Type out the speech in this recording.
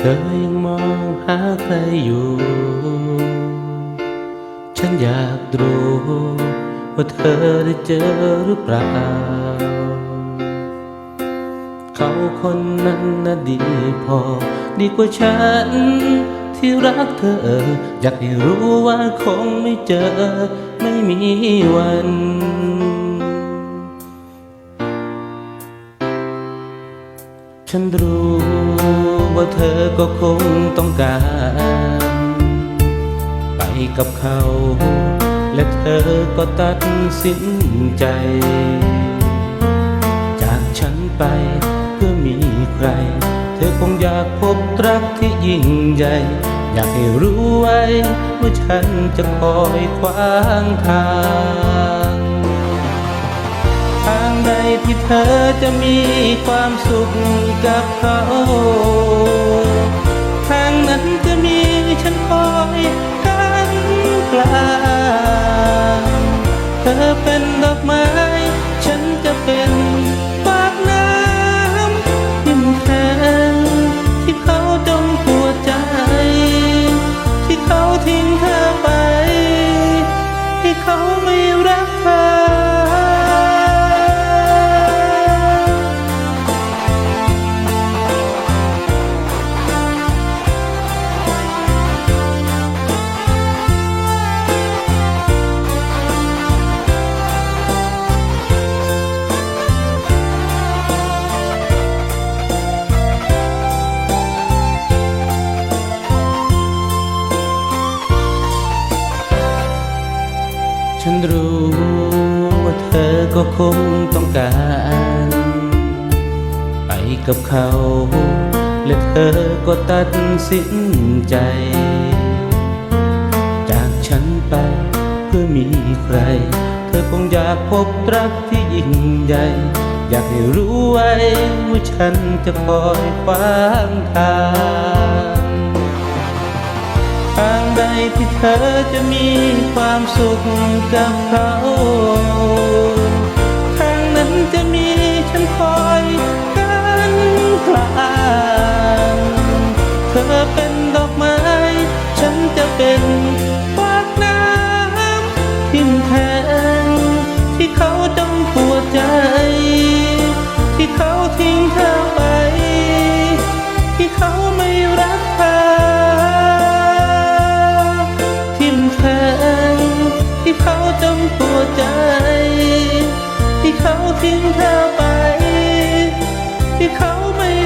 ธอยังมองหาใครอยู่ ฉันอยากรู้ว่าเธอได้เจอหรือเปล่า เขาคนนั้นน่ะดีพอ ดีกว่าฉัน ที่รักเธอ อยากให้รู้ว่าคงไม่เจอ ไม่มีวันฉันรู้ ว่าเธอก็คงต้องการ ไปกับเขา และเธอก็ตัดสินใจ จากฉันไปเพื่อมีใคร เธอคงอยากพบรักที่ยิ่งใหญ่ อยากให้รู้ไว้ว่าฉันจะคอยขวางทางทางใดที่เธอจะมีความสุขกับเขา ธอเป็นดอกไม้ ฉันรู้ว่าเธอก็คงต้องการ ไปกับเขา และเธอก็ตัดสินใจ จากฉันไปเพื่อมีใคร เธอคงอยากพบรักที่ยิ่งใหญ่ อยากให้รู้ไว้ว่าฉันจะคอยขวางทาง ที่เธอจะมีความสุขกับเขาทางนั้นจะมีฉันคอยกันกลางเธอเป็นดอกไม้ ฉันจะเป็นปากน้ำทิ่มแทงที่เขาจงปวดใจ ที่เขาทิ้งเธอไป ที่เขา ที่เขาจมปัวใจ ที่เขาทิ้งเธอไป ที่เขาไม่